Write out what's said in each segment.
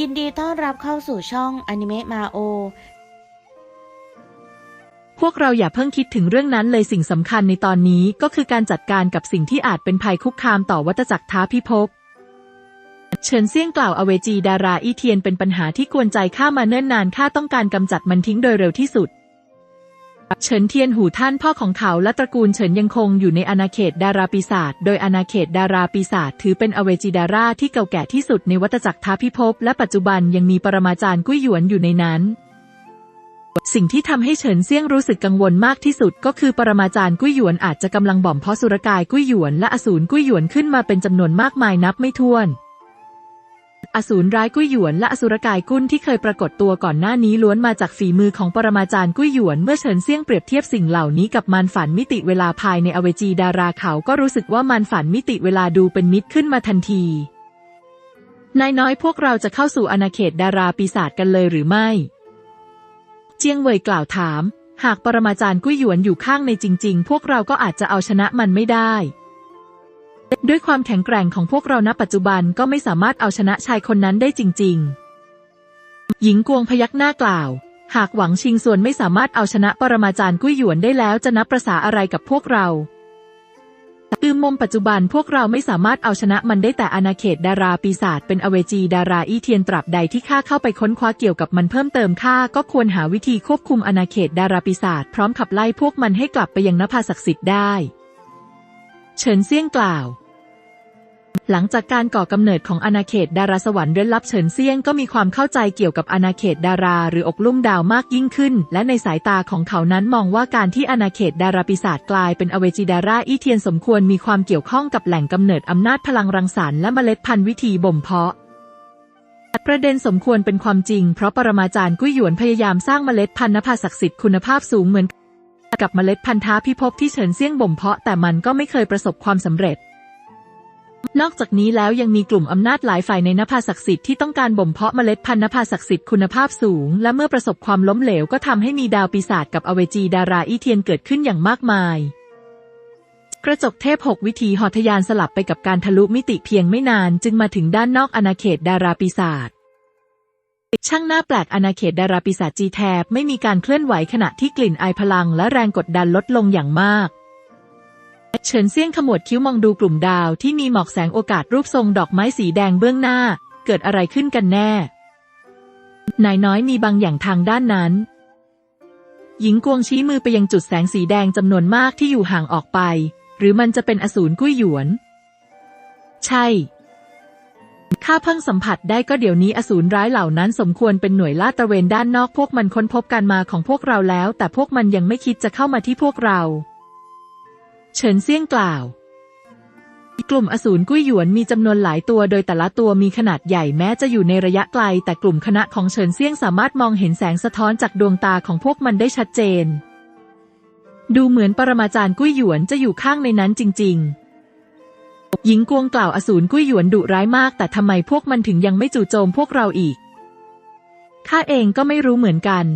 ยินดีต้อนรับเข้าสู่ช่องอนิเมะมาโอ พวกเราอย่าเพิ่งคิดถึงเรื่องนั้นเลยสิ่งสำคัญในตอนนี้ก็คือการจัดการกับสิ่งที่อาจเป็นภัยคุกคามต่อวัตจักรท้าพิภพ เฉินเซี่ยงกล่าวอเวจีดาราอีเทียนเป็นปัญหาที่กวนใจข้ามาเนิ่นนานข้าต้องการกำจัดมันทิ้งโดยเร็วที่สุด เฉินเทียนหูท่านพ่อของเขาและตระกูลเฉินยังคงอยู่ในอาณาเขตดาราปีศาจ โดยอาณาเขตดาราปีศาจถือเป็นอเวจีดาราที่เก่าแก่ที่สุดในวัตจักรท้าพิภพและปัจจุบันยังมีปรมาจารย์กุ้ยหยวนอยู่ในนั้น สิ่งที่ทำให้เฉินเซี่ยงรู้สึกกังวลมากที่สุด ก็คือปรมาจารย์กุ้ยหยวนอาจจะกำลังบ่มเพาะสุรกายกุ้ยหยวนและอสูรกุ้ยหยวนขึ้นมาเป็นจำนวนมากมายนับไม่ถ้วน อสูรร้ายกุ้ยหยวนและอสุรกายกุ้นที่เคยปรากฏตัวก่อนหน้านี้ล้วนมาจากฝีมือของปรมาจารย์กุ้ยหยวนเมื่อเฉินเซี่ยงเปรียบเทียบสิ่งเหล่านี้กับมารฝันมิติเวลาภายในอเวจีดาราเขาก็รู้สึกว่ามารฝันมิติเวลาดูเป็นมิตรขึ้นมาทันทีนายน้อยพวกเราจะเข้าสู่อาณาเขตดาราปีศาจกันเลยหรือไม่ เจียงเว่ยกล่าวถาม หากปรมาจารย์กุ้ยหยวนอยู่ข้างในจริง ๆ พวกเราก็อาจจะเอาชนะมันไม่ได้ ด้วยความแข็งแกร่งของพวกเราณปัจจุบันก็ไม่สามารถเอาชนะชายคนนั้นได้จริง ๆ หญิงกวงพยักหน้ากล่าว หากหวังชิงส่วนไม่สามารถเอาชนะปรมาจารย์กุ้ยหยวนได้แล้วจะนับประษาอะไรกับพวกเราอืมมมปัจจุบันพวกเราไม่สามารถเอาชนะมันได้แต่อาณาเขตดาราปีศาจเป็นอเวจีดาราอีเทียนตราบใดที่ข้าเข้าไปค้นคว้าเกี่ยวกับมันเพิ่มเติมข้าก็ควรหาวิธีควบคุมอาณาเขตดาราปีศาจพร้อมขับไล่พวกมันให้กลับไปยังนภาศักดิ์สิทธิ์ได้ เฉินเซี่ยงกล่าว หลังจากการก่อกำเนิดของอาณาเขตดาราสวรรค์เร้นลับเฉินเซียงก็มีความเข้าใจเกี่ยวกับอาณาเขตดาราหรืออกลุ่มดาวมากยิ่งขึ้น และในสายตาของเขานั้นมองว่าการที่อาณาเขตดาราปีศาจกลายเป็นอเวจิดาราอีเทียนสมควรมีความเกี่ยวข้องกับแหล่งกำเนิดอำนาจพลังรังสรรค์และเมล็ดพันธุ์วิธีบ่มเพาะประเด็นสมควรเป็นความจริง เพราะปรมาจารย์กุ้ยหยวนพยายามสร้างเมล็ดพันธุ์นภาศักดิ์สิทธิ์คุณภาพสูงเหมือน กับเมล็ดพันธุ์ท้าพิภพที่เฉินเซียงบ่มเพาะแต่มันก็ไม่เคยประสบความสำเร็จ นอกจากนี้แล้วยังมีกลุ่มอำนาจหลายฝ่ายในนภาศักดิ์สิทธิ์ที่ต้องการบ่มเพาะเมล็ดพันธุ์นภาศักดิ์สิทธิ์คุณภาพสูง และเมื่อประสบความล้มเหลวก็ทำให้มีดาวปีศาจกับอเวจีดาราอีเทียนเกิดขึ้นอย่างมากมาย กระจกเทพหกวิถีหอทยานสลับไปกับการทะลุมิติเพียงไม่นาน จึงมาถึงด้านนอกอาณาเขตดาราปีศาจช่างหน้าแปลกอาณาเขตดาราปีศาจจีแทบไม่มีการเคลื่อนไหวขณะที่กลิ่นไอพลังและแรงกดดันลดลงอย่างมาก เฉินเซี่ยงขมวดคิ้วมองดูกลุ่มดาวที่มีหมอกแสงโอกาสรูปทรงดอกไม้สีแดงเบื้องหน้า เกิดอะไรขึ้นกันแน่ นายน้อยมีบางอย่างทางด้านนั้น หญิงกวงชี้มือไปยังจุดแสงสีแดงจำนวนมากที่อยู่ห่างออกไป หรือมันจะเป็นอสูรกุ้ยหยวน ใช่ข้าเพิ่งสัมผัสได้ก็เดี๋ยวนี้อสูรร้ายเหล่านั้นสมควรเป็นหน่วยลาดตระเวนด้านนอกพวกมันค้นพบการมาของพวกเราแล้ว แต่พวกมันยังไม่คิดจะเข้ามาที่พวกเรา เฉินเซี่ยงกล่าวกลุ่มอสูรกุ้ยหยวนมีจำนวนหลายตัวโดยแต่ละตัวมีขนาดใหญ่แม้จะอยู่ในระยะไกล แต่กลุ่มคณะของเฉินเซี่ยงสามารถมองเห็นแสงสะท้อนจากดวงตาของพวกมันได้ชัดเจน ดูเหมือนปรมาจารย์กุ้ยหยวนจะอยู่ข้างในนั้นจริง ๆ หญิงกวงกล่าวอสูรกุ้ยหยวนดุร้ายมาก แต่ทำไมพวกมันถึงยังไม่จู่โจมพวกเราอีก ข้าเองก็ไม่รู้เหมือนกัน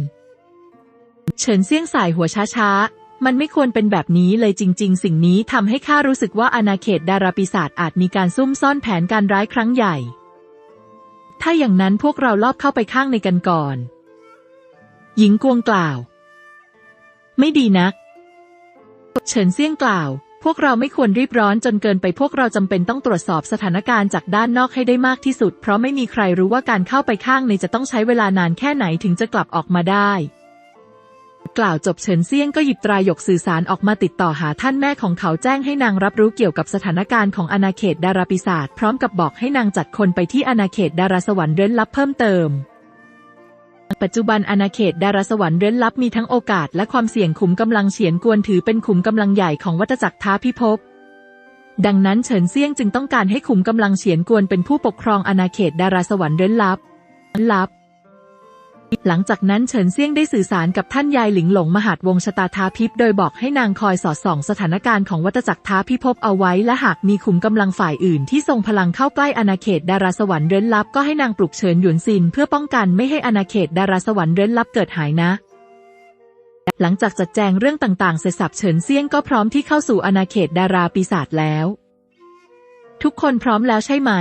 เฉินเซี่ยงสายหัวช้าๆ มันไม่ควรเป็นแบบนี้เลยจริง ๆ สิ่งนี้ทำให้ข้ารู้สึกว่าอาณาเขตดาราปีศาจอาจมีการซุ่มซ่อนแผนการร้ายครั้งใหญ่ ถ้าอย่างนั้นพวกเราลอบเข้าไปข้างในกันก่อน หญิงกวงกล่าว ไม่ดีนัก เฉินเซี่ยงกล่าว พวกเราไม่ควรรีบร้อนจนเกินไปพวกเราจำเป็นต้องตรวจสอบสถานการณ์จากด้านนอกให้ได้มากที่สุด เพราะไม่มีใครรู้ว่าการเข้าไปข้างในจะต้องใช้เวลานานแค่ไหนถึงจะกลับออกมาได้ กล่าวจบเฉินเซียงก็หยิบตราหยกสื่อสารออกมาติดต่อหาท่านแม่ของเขาแจ้งให้นางรับรู้เกี่ยวกับสถานการณ์ของอาณาเขตดาราปีศาจพร้อมกับบอกให้นางจัดคนไปที่อาณาเขตดาราสวรรค์เร้นลับเพิ่มเติม ปัจจุบันอาณาเขตดาราสวรรค์เร้นลับมีทั้งโอกาสและความเสี่ยงขุมกำลังเฉียนกวนถือเป็นขุมกำลังใหญ่ของวัฏจักรท้าพิภพดังนั้นเฉินเซียงจึงต้องการให้ขุมกำลังเฉียนกวนเป็นผู้ปกครองอาณาเขตดาราสวรรค์เร้นลับลับ หลังจากนั้นเฉินเซี่ยงได้สื่อสารกับท่านยายหลิงหลงมหาดวงชะตาท้าพิภโดยบอกให้นางคอยสอดส่องสถานการณ์ของวัฏจักรท้าพิภพเอาไว้ และหากมีขุมกำลังฝ่ายอื่นที่ทรงพลังเข้าใกล้อาณาเขตดาราสวรรค์เร้นลับก็ให้นางปลุกเฉินหยวนซินเพื่อป้องกันไม่ให้อาณาเขตดาราสวรรค์เร้นลับเกิดหายนะหลังจากจัดแจงเรื่องต่างๆ เสร็จสับเฉินเซี่ยงก็พร้อมที่เข้าสู่อาณาเขตดาราปีศาจแล้ว ทุกคนพร้อมแล้วใช่ไหม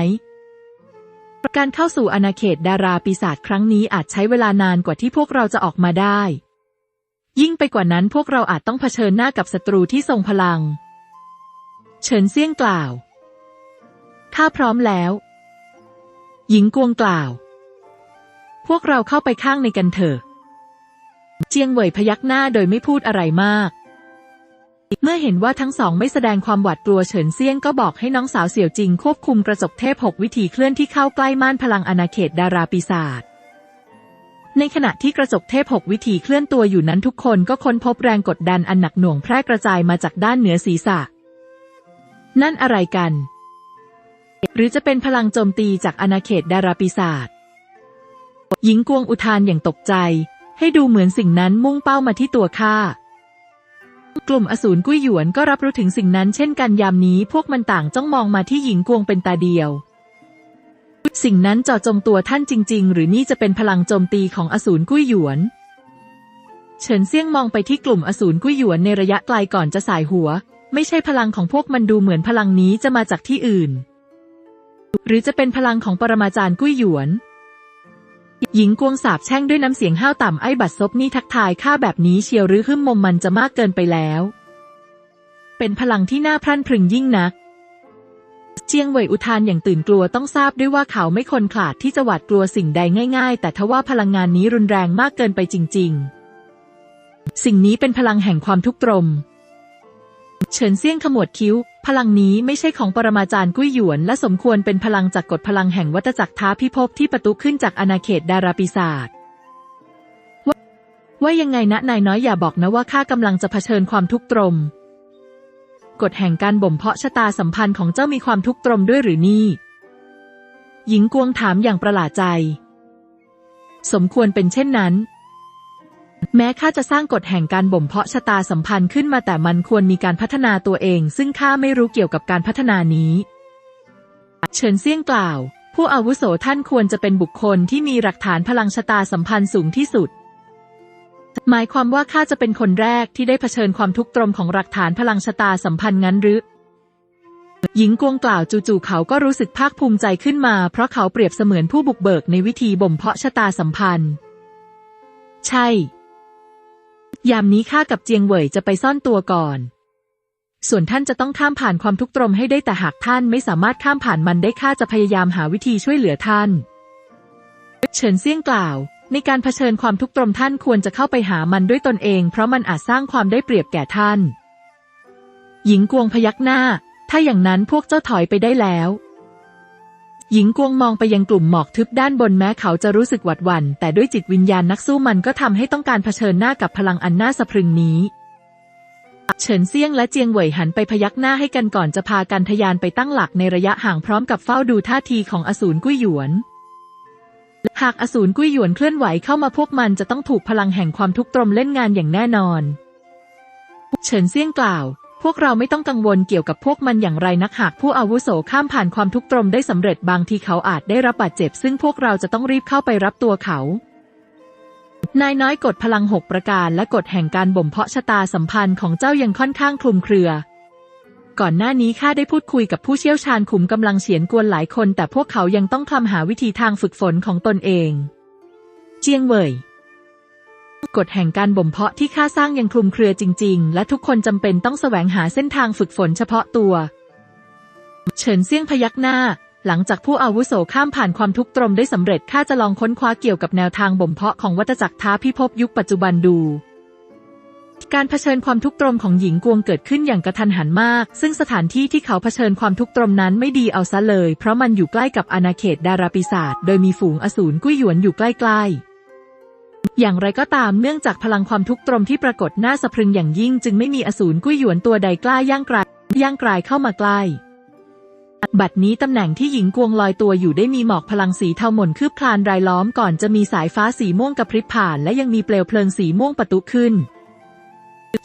การเข้าสู่อาณาเขตดาราปีศาจครั้งนี้อาจใช้เวลานานกว่าที่พวกเราจะออกมาได้ ยิ่งไปกว่านั้นพวกเราอาจต้องเผชิญหน้ากับศัตรูที่ทรงพลัง เฉินเซี่ยงกล่าวข้าพร้อมแล้ว หญิงกวงกล่าว พวกเราเข้าไปข้างในกันเถอะ เจียงเหวยพยักหน้าโดยไม่พูดอะไรมาก เมื่อเห็นว่าทั้งสองไม่แสดงความหวาดกลัวเฉินเซียงก็บอกให้น้องสาวเสี่ยวจิงควบคุมกระจกเทพหกวิธีเคลื่อนที่เข้าใกล้ม่านพลังอาณาเขตดาราปีศาจในขณะที่กระจกเทพหกวิธีเคลื่อนตัวอยู่นั้นทุกคนก็ค้นพบแรงกดดันอันหนักหน่วงแพร่กระจายมาจากด้านเหนือศีรษะ นั่นอะไรกัน หรือจะเป็นพลังโจมตีจากอาณาเขตดาราปีศาจหญิงกวงอุทานอย่างตกใจ ให้ดูเหมือนสิ่งนั้นมุ่งเป้ามาที่ตัวข้า กลุ่มอสูรกุ้ยหยวนก็รับรู้ถึงสิ่งนั้นเช่นกันยามนี้พวกมันต่างจ้องมองมาที่หญิงกวงเป็นตาเดียว สิ่งนั้นเจาะจงตัวท่านจริง ๆ หรือนี่จะเป็นพลังโจมตีของอสูรกุ้ยหยวน เฉินเซี่ยงมองไปที่กลุ่มอสูรกุ้ยหยวนในระยะไกลก่อนจะสายหัว ไม่ใช่พลังของพวกมันดูเหมือนพลังนี้จะมาจากที่อื่น หรือจะเป็นพลังของปรมาจารย์กุ้ยหยวน หญิงกวงสาบแช่งด้วยน้ำเสียงห้าวต่ำไอ้บัดซบนี่ทักทายข้าแบบนี้เชียวหรือหึ่มมมมันจะมากเกินไปแล้ว เป็นพลังที่น่าพรั่นพรึงยิ่งนัก เจียงเหวยอุทานอย่างตื่นกลัวต้องทราบด้วยว่าเขาไม่คนขลาดที่จะหวาดกลัวสิ่งใดง่าย ๆ แต่ทว่าพลังงานนี้รุนแรงมากเกินไปจริง ๆ สิ่งนี้เป็นพลังแห่งความทุกข์ตรม เฉินเซี่ยงขมวดคิ้ว พลังนี้ไม่ใช่ของปรมาจารย์กุ้ยหยวน และสมควรเป็นพลังจากกฎพลังแห่งวัฏจักรท้าพิภพที่ประตุขึ้นจากอาณาเขตดาราปีศาจว่าว่ายังไงนะนายน้อยอย่าบอกนะว่าข้ากำลังจะเผชิญความทุกข์ตรม กฎแห่งการบ่มเพาะชะตาสัมพันธ์ของเจ้ามีความทุกข์ตรมด้วยหรือนี่ หญิงกวงถามอย่างประหลาดใจ สมควรเป็นเช่นนั้น แม้ข้าจะสร้างกฎแห่งการบ่มเพาะชะตาสัมพันธ์ขึ้นมาแต่มันควรมีการพัฒนาตัวเอง ซึ่งข้าไม่รู้เกี่ยวกับการพัฒนานี้ เฉินเซี่ยงกล่าว ผู้อาวุโสท่านควรจะเป็นบุคคลที่มีหลักฐานพลังชะตาสัมพันธ์สูงที่สุด หมายความว่าข้าจะเป็นคนแรกที่ได้เผชิญความทุกข์ตรมของหลักฐานพลังชะตาสัมพันธ์งั้นหรือหญิงกวงกล่าวจู่ๆเขาก็รู้สึกภาคภูมิใจขึ้นมา เพราะเขาเปรียบเสมือนผู้บุกเบิกในวิธีบ่มเพาะชะตาสัมพันธ์ ใช่ ยามนี้ข้ากับเจียงเหวยจะไปซ่อนตัวก่อน ส่วนท่านจะต้องข้ามผ่านความทุกข์ตรมให้ได้แต่หากท่านไม่สามารถข้ามผ่านมันได้ข้าจะพยายามหาวิธีช่วยเหลือท่าน เฉินเซี่ยงกล่าว ในการเผชิญความทุกข์ตรมท่านควรจะเข้าไปหามันด้วยตนเอง เพราะมันอาจสร้างความได้เปรียบแก่ท่าน หญิงกวงพยักหน้า ถ้าอย่างนั้นพวกเจ้าถอยไปได้แล้ว หญิงกวงมองไปยังกลุ่มหมอกทึบด้านบนแม้เขาจะรู้สึกหวาดหวั่นแต่ด้วยจิตวิญญาณนักสู้มันก็ทำให้ต้องการเผชิญหน้ากับพลังอันน่าสะพรึงนี้เฉินเซียงและเจียงเหวยหันไปพยักหน้าให้กันก่อนจะพากันทะยานไปตั้งหลักในระยะห่างพร้อมกับเฝ้าดูท่าทีของอสูรกุ้ยหยวน หากอสูรกุ้ยหยวนเคลื่อนไหวเข้ามาพวกมันจะต้องถูกพลังแห่งความทุกข์ตรมเล่นงานอย่างแน่นอน เฉินเซียงกล่าว วกเราไม่ต้องกังวลเกี่ยวกับพวกมันอย่างไรนักหากผู้อาวุโสข้ามผ่านความทุกข์ตรมได้สำเร็จบางทีเขาอาจได้รับบาดเจ็บ ซึ่งพวกเราจะต้องรีบเข้าไปรับตัวเขา นายน้อยกฎพลังหกประการและกฎแห่งการบ่มเพาะชะตาสัมพันธ์ของเจ้ายังค่อนข้างคลุมเครือ ก่อนหน้านี้ข้าได้พูดคุยกับผู้เชี่ยวชาญขุมกำลังเฉียนกวนหลายคน แต่พวกเขายังต้องคลำหาวิธีทางฝึกฝนของตนเอง เจียงเหวย กฎแห่งการบ่มเพาะที่ข้าสร้างยังคลุมเครือจริง ๆ และทุกคนจำเป็นต้องแสวงหาเส้นทางฝึกฝนเฉพาะตัว เฉินเซี่ยงพยักหน้า หลังจากผู้อาวุโสข้ามผ่านความทุกข์ตรมได้สำเร็จข้าจะลองค้นคว้าเกี่ยวกับแนวทางบ่มเพาะของวัฏจักรท้าพิภพยุคปัจจุบันดูการเผชิญความทุกข์ตรมของหญิงกวงเกิดขึ้นอย่างกระทันหันมาก ซึ่งสถานที่ที่เขาเผชิญความทุกข์ตรมนั้นไม่ดีเอาซะเลย เพราะมันอยู่ใกล้กับอาณาเขตดาราปีศาจ โดยมีฝูงอสูรกุ้ยหยวนอยู่ใกล้ๆ อย่างไรก็ตามเนื่องจากพลังความทุกข์ตรมที่ปรากฏหน้าสะพรึงอย่างยิ่งจึงไม่มีอสูรกุ้ยหยวนตัวใดกล้าย่างกลายย่างกลายเข้ามาใกล้บัดนี้ตำแหน่งที่หญิงกวงลอยตัวอยู่ได้มีหมอกพลังสีเทาหม่นคืบคลานรายล้อมก่อนจะมีสายฟ้าสีม่วงกระพริบผ่านและยังมีเปลวเพลิงสีม่วงปะทุขึ้น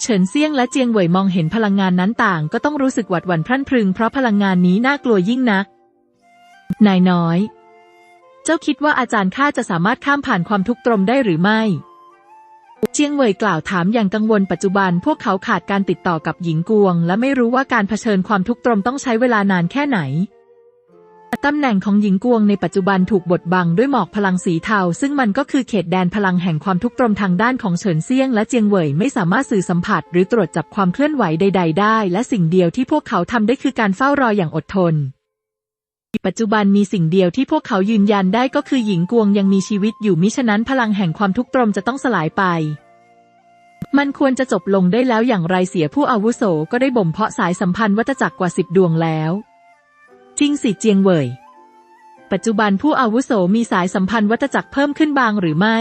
เฉินเซี่ยงและเจียงเหวยมองเห็นพลังงานนั้นต่าง ก็ต้องรู้สึกหวาดหวั่นพรั่นพรึงเพราะพลังงานนี้น่ากลัวยิ่งนัก นายน้อย จ้าคิดว่าอาจารย์ข้าจะสามารถข้ามผ่านความทุกข์ตรมได้หรือไม่เจียงเหวยกล่าวถามอย่างกังวลปัจจุบันพวกเขาขาดการติดต่อกับหญิงกวง และไม่รู้ว่าการเผชิญความทุกข์ตรมต้องใช้เวลานานแค่ไหน ตำแหน่งของหญิงกวงในปัจจุบันถูกบดบังด้วยหมอกพลังสีเทา ซึ่งมันก็คือเขตแดนพลังแห่งความทุกข์ตรมทางด้านของเฉินเซียง และเจียงเหวยไม่สามารถสื่อสัมผัส หรือตรวจจับความเคลื่อนไหวใด ๆ ได้ และสิ่งเดียวที่พวกเขาทำได้คือการเฝ้ารออย่างอดทน ปัจจุบันมีสิ่งเดียวที่พวกเขายืนยันได้ก็คือหญิงกวงยังมีชีวิตอยู่มิฉะนั้นพลังแห่งความทุกข์ตรมจะต้องสลายไป มันควรจะจบลงได้แล้วอย่างไรเสียผู้อาวุโสก็ได้บ่มเพาะสายสัมพันธ์วัฏจักรกว่าสิบดวงแล้ว จริงสิเจียงเหวยปัจจุบันผู้อาวุโสมีสายสัมพันธ์วัฏจักรเพิ่มขึ้นบางหรือไม่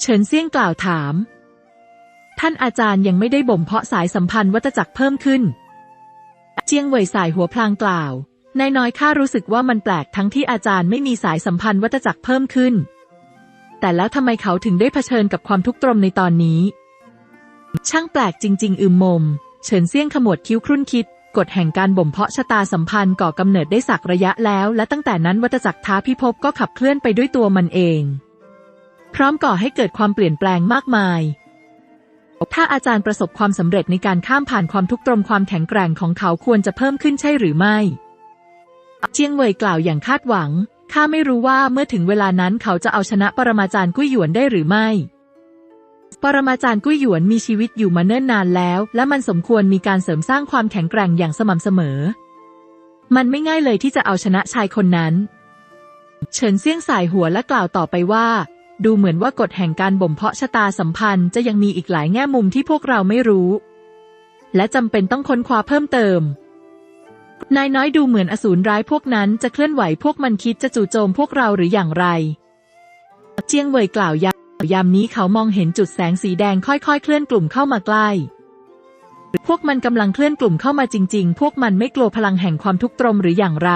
เฉินเซี่ยงกล่าวถาม ท่านอาจารย์ยังไม่ได้บ่มเพาะสายสัมพันธ์วัฏจักรเพิ่มขึ้น เจียงเหวยสายหัวพลางกล่าว นายน้อยข้ารู้สึกว่ามันแปลกทั้งที่อาจารย์ไม่มีสายสัมพันธ์วัฏจักรเพิ่มขึ้น แต่แล้วทำไมเขาถึงได้เผชิญกับความทุกข์ตรมในตอนนี้ ช่างแปลกจริง ๆอึมมม เฉินเซี่ยงขมวดคิ้วครุ่นคิดกฎแห่งการบ่มเพาะชะตาสัมพันธ์ก่อกำเนิดได้สักระยะแล้ว และตั้งแต่นั้นวัฏจักรท้าพิภพก็ขับเคลื่อนไปด้วยตัวมันเอง พร้อมก่อให้เกิดความเปลี่ยนแปลงมากมาย ถ้าอาจารย์ประสบความสำเร็จในการข้ามผ่านความทุกข์ตรมความแข็งแกร่งของเขาควรจะเพิ่มขึ้นใช่หรือไม่ เจียงเว่ยกล่าวอย่างคาดหวัง ข้าไม่รู้ว่าเมื่อถึงเวลานั้นเขาจะเอาชนะปรมาจารย์กุ้ยหยวนได้หรือไม่ ปรมาจารย์กุ้ยหยวนมีชีวิตอยู่มาเนิ่นนานแล้ว และมันสมควรมีการเสริมสร้างความแข็งแกร่งอย่างสม่ำเสมอ มันไม่ง่ายเลยที่จะเอาชนะชายคนนั้น เฉินเซี่ยงสายหัวและกล่าวต่อไปว่า ดูเหมือนว่ากฎแห่งการบ่มเพาะชะตาสัมพันธ์จะยังมีอีกหลายแง่มุมที่พวกเราไม่รู้ และจำเป็นต้องค้นคว้าเพิ่มเติม นายน้อยดูเหมือนอสูรร้ายพวกนั้นจะเคลื่อนไหวพวกมันคิดจะจู่โจมพวกเราหรืออย่างไร เจียงเว่ยกล่าวยามยามนี้เขามองเห็นจุดแสงสีแดงค่อยๆ เคลื่อนกลุ่มเข้ามาใกล้ พวกมันกำลังเคลื่อนกลุ่มเข้ามาจริง ๆ พวกมันไม่กลัวพลังแห่งความทุกข์ตรมหรืออย่างไร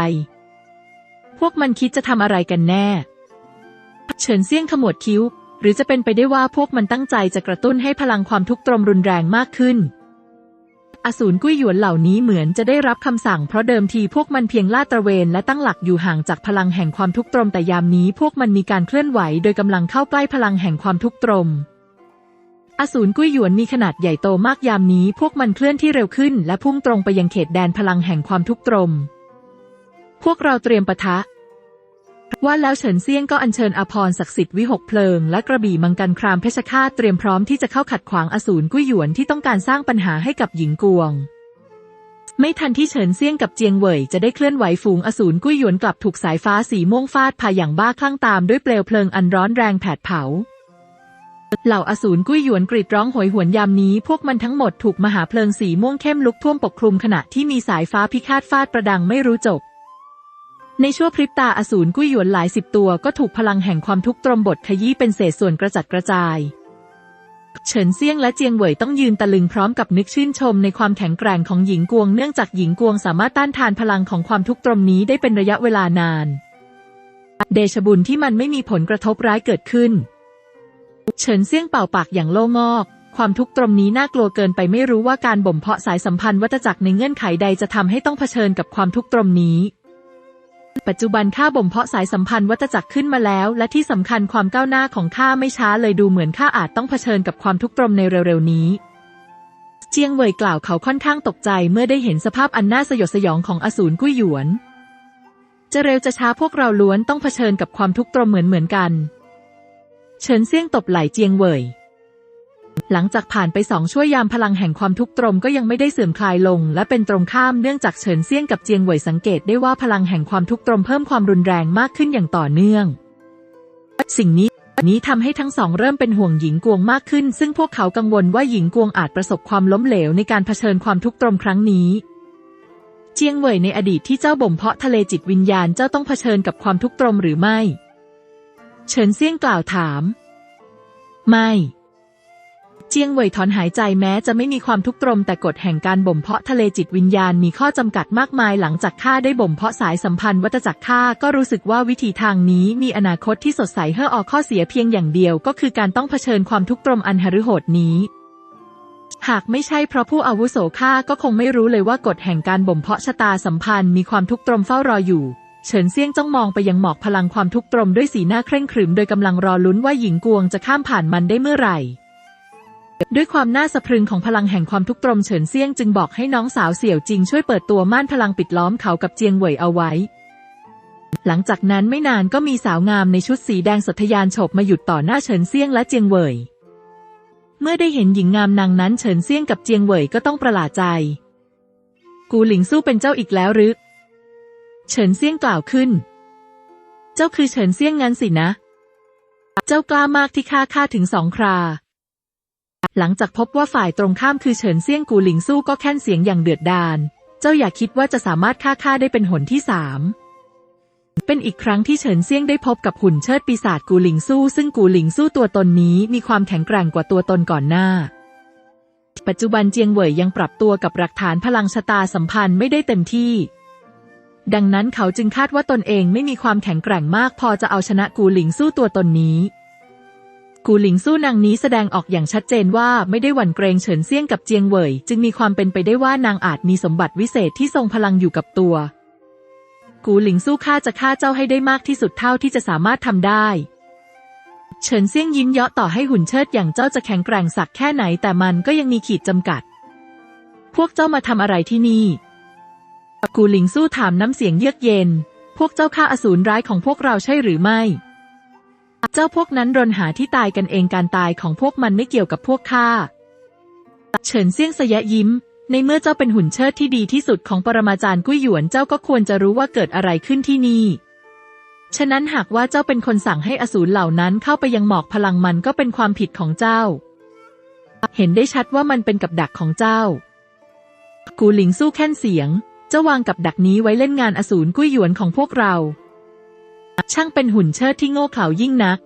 พวกมันคิดจะทำอะไรกันแน่ เฉินเซี่ยงขมวดคิ้ว หรือจะเป็นไปได้ว่าพวกมันตั้งใจจะกระตุ้นให้พลังความทุกข์ตรมรุนแรงมากขึ้น อสูรกุ้ยหยวนเหล่านี้เหมือนจะได้รับคำสั่งเพราะเดิมทีพวกมันเพียงลาดตระเวนและตั้งหลักอยู่ห่างจากพลังแห่งความทุกข์ตรมแต่ยามนี้พวกมันมีการเคลื่อนไหวโดยกำลังเข้าใกล้พลังแห่งความทุกข์ตรม อสูรกุ้ยหยวนมีขนาดใหญ่โตมากยามนี้พวกมันเคลื่อนที่เร็วขึ้นและพุ่งตรงไปยังเขตแดนพลังแห่งความทุกข์ตรม พวกเราเตรียมปะทะ ว่าแล้วเฉินเซี่ยงก็อัญเชิญอภรศักดิ์สิทธิ์วิหกเพลิง และกระบี่มังกันครามเพชรฆาตเตรียมพร้อมที่จะเข้าขัดขวางอสูรกุ้ยหยวนที่ต้องการสร้างปัญหาให้กับหญิงกวง ไม่ทันที่เฉินเซี่ยงกับเจียงเหวยจะได้เคลื่อนไหวฝูงอสูรกุ้ยหยวนกลับถูกสายฟ้าสีม่วงฟาดพาอย่างบ้าคลั่งตามด้วยเปลวเพลิงอันร้อนแรงแผดเผา เหล่าอสูรกุ้ยหยวนกรีดร้องโหยหวนยามนี้ พวกมันทั้งหมดถูกมหาเพลิงสีม่วงเข้มลุกท่วมปกคลุมขณะที่มีสายฟ้าพิฆาตฟาดประดังไม่รู้จบ ในชั่วพริบตาอสูรกุ้ยหยวนหลายสิบตัวก็ถูกพลังแห่งความทุกข์ตรมบทขยี้เป็นเศษส่วนกระจัดกระจาย เฉินเซี่ยงและเจียงเหวยต้องยืนตะลึงพร้อมกับนึกชื่นชมในความแข็งแกร่งของหญิงกวงเนื่องจากหญิงกวงสามารถต้านทานพลังของความทุกข์ตรมนี้ได้เป็นระยะเวลานาน เดชบุญที่มันไม่มีผลกระทบร้ายเกิดขึ้น เฉินเซี่ยงเป่าปากอย่างโล่งอกความทุกข์ตรมนี้น่ากลัวเกินไปไม่รู้ว่าการบ่มเพาะสายสัมพันธ์วัฏจักรในเงื่อนไขใดจะทำให้ต้องเผชิญกับความทุกข์ตรมนี้ ปัจจุบันข้าบ่มเพาะสายสัมพันธ์วัฏจักรขึ้นมาแล้ว และที่สำคัญความก้าวหน้าของข้าไม่ช้าเลยดูเหมือนข้าอาจต้องเผชิญกับความทุกข์ตรมในเร็วๆนี้ เจียงเหวยกล่าวเขาค่อนข้างตกใจเมื่อได้เห็นสภาพอันน่าสยดสยองของอสูรกุ้ยหยวน จะเร็วจะช้าพวกเราล้วนต้องเผชิญกับความทุกข์ตรมเหมือนเหมือนกัน เฉินเซี่ยงตบไหล่เจียงเหวย หลังจากผ่านไปสองชั่วยามพลังแห่งความทุกข์ตรมก็ยังไม่ได้เสื่อมคลายลง และเป็นตรงข้ามเนื่องจากเฉินเซี่ยงกับเจียงเหวยสังเกตได้ว่าพลังแห่งความทุกข์ตรมเพิ่มความรุนแรงมากขึ้นอย่างต่อเนื่อง สิ่งนี้นี้ทำให้ทั้งสองเริ่มเป็นห่วงหญิงกวงมากขึ้น ซึ่งพวกเขากังวลว่าหญิงกวงอาจประสบความล้มเหลวในการเผชิญความทุกข์ตรมครั้งนี้ เจียงเหวยในอดีตที่เจ้าบ่มเพาะทะเลจิตวิญญาณเจ้าต้องเผชิญกับความทุกข์ตรมหรือไม่ เฉินเซี่ยงกล่าวถาม ไม่ เจียงเหวยถอนหายใจแม้จะไม่มีความทุกข์ตรมแต่กฎแห่งการบ่มเพาะทะเลจิตวิญญาณมีข้อจำกัดมากมายหลังจากข้าได้บ่มเพาะสายสัมพันธ์วัตจักรข้าก็รู้สึกว่าวิธีทางนี้มีอนาคตที่สดใสเฮ่ออข้อเสียเพียงอย่างเดียวก็คือการต้องเผชิญความทุกข์ตรมอันหฤโหดนี้หากไม่ใช่เพราะผู้อาวุโสข้าก็คงไม่รู้เลยว่ากฎแห่งการบ่มเพาะชะตาสัมพันธ์มีความทุกข์ตรมเฝ้ารออยู่ เฉินเซียงจ้องมองไปยังหมอกพลังความทุกข์ตรมด้วยสีหน้าเคร่งขรึมโดยกำลังรอลุ้นว่าหญิงกวงจะข้ามผ่านมันได้เมื่อไหร่ ด้วยความน่าสะพรึงของพลังแห่งความทุกข์ตรมเฉินเซี่ยงจึงบอกให้น้องสาวเสี่ยวจริงช่วยเปิดตัวม่านพลังปิดล้อมเขากับเจียงเหวยเอาไว้ หลังจากนั้นไม่นานก็มีสาวงามในชุดสีแดงสทยานโฉบมาหยุดต่อหน้าเฉินเซี่ยงและเจียงเหวย เมื่อได้เห็นหญิงงามนางนั้นเฉินเซี่ยงกับเจียงเหวยก็ต้องประหลาดใจ กูหลิงสู้เป็นเจ้าอีกแล้วหรือ เฉินเซี่ยงกล่าวขึ้น เจ้าคือเฉินเซี่ยงงั้นสินะ เจ้ากล้ามากที่ฆ่าข้าถึงสองครา หลังจากพบว่าฝ่ายตรงข้ามคือเฉินเซี่ยงกูหลิงสู้ก็แค่นเสียงอย่างเดือดดาล เจ้าอย่าคิดว่าจะสามารถฆ่าข้าได้เป็นหนที่สามเป็นอีกครั้งที่เฉินเซี่ยงได้พบกับหุ่นเชิดปีศาจกูหลิงสู้ ซึ่งกูหลิงสู้ตัวตนนี้มีความแข็งแกร่งกว่าตัวตนก่อนหน้า ปัจจุบันเจียงเหวยยังปรับตัวกับหลักฐานพลังชะตาสัมพันธ์ไม่ได้เต็มที่ ดังนั้นเขาจึงคาดว่าตนเองไม่มีความแข็งแกร่งมากพอจะเอาชนะกูหลิงสู้ตัวตนนี้ กูหลิงสู้นางนี้แสดงออกอย่างชัดเจนว่าไม่ได้หวั่นเกรงเฉินเซี่ยงกับเจียงเหวยจึงมีความเป็นไปได้ว่านางอาจมีสมบัติวิเศษที่ทรงพลังอยู่กับตัว กูหลิงสู้ข้าจะฆ่าเจ้าให้ได้มากที่สุดเท่าที่จะสามารถทำได้เฉินเซี่ยงยิ้มเยาะต่อให้หุ่นเชิดอย่างเจ้าจะแข็งแกร่งสักแค่ไหนแต่มันก็ยังมีขีดจำกัด พวกเจ้ามาทำอะไรที่นี่ กูหลิงสู้ถามน้ำเสียงเยือกเย็น พวกเจ้าฆ่าอสูรร้ายของพวกเราใช่หรือไม่ เจ้าพวกนั้นรนหาที่ตายกันเองการตายของพวกมันไม่เกี่ยวกับพวกข้า เฉินเซี่ยงสยะยิ้ม ในเมื่อเจ้าเป็นหุ่นเชิดที่ดีที่สุดของปรมาจารย์กุ้ยหยวนเจ้าก็ควรจะรู้ว่าเกิดอะไรขึ้นที่นี่ ฉะนั้นหากว่าเจ้าเป็นคนสั่งให้อสูรเหล่านั้นเข้าไปยังหมอกพลังมันก็เป็นความผิดของเจ้า เห็นได้ชัดว่ามันเป็นกับดักของเจ้า กูหลิงสู้แค่นเสียง เจ้าวางกับดักนี้ไว้เล่นงานอสูรกุ้ยหยวนของพวกเรา ช่างเป็นหุ่นเชิดที่โง่เขลายิ่งนัก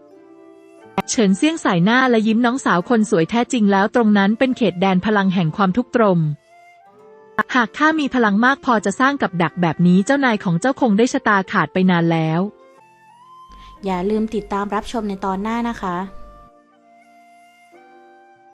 เฉินเซี่ยงสายหน้าและยิ้มน้องสาวคนสวยแท้จริงแล้วตรงนั้นเป็นเขตแดนพลังแห่งความทุกข์ตรม หากข้ามีพลังมากพอจะสร้างกับดักแบบนี้เจ้านายของเจ้าคงได้ชะตาขาดไปนานแล้ว อย่าลืมติดตามรับชมในตอนหน้านะคะ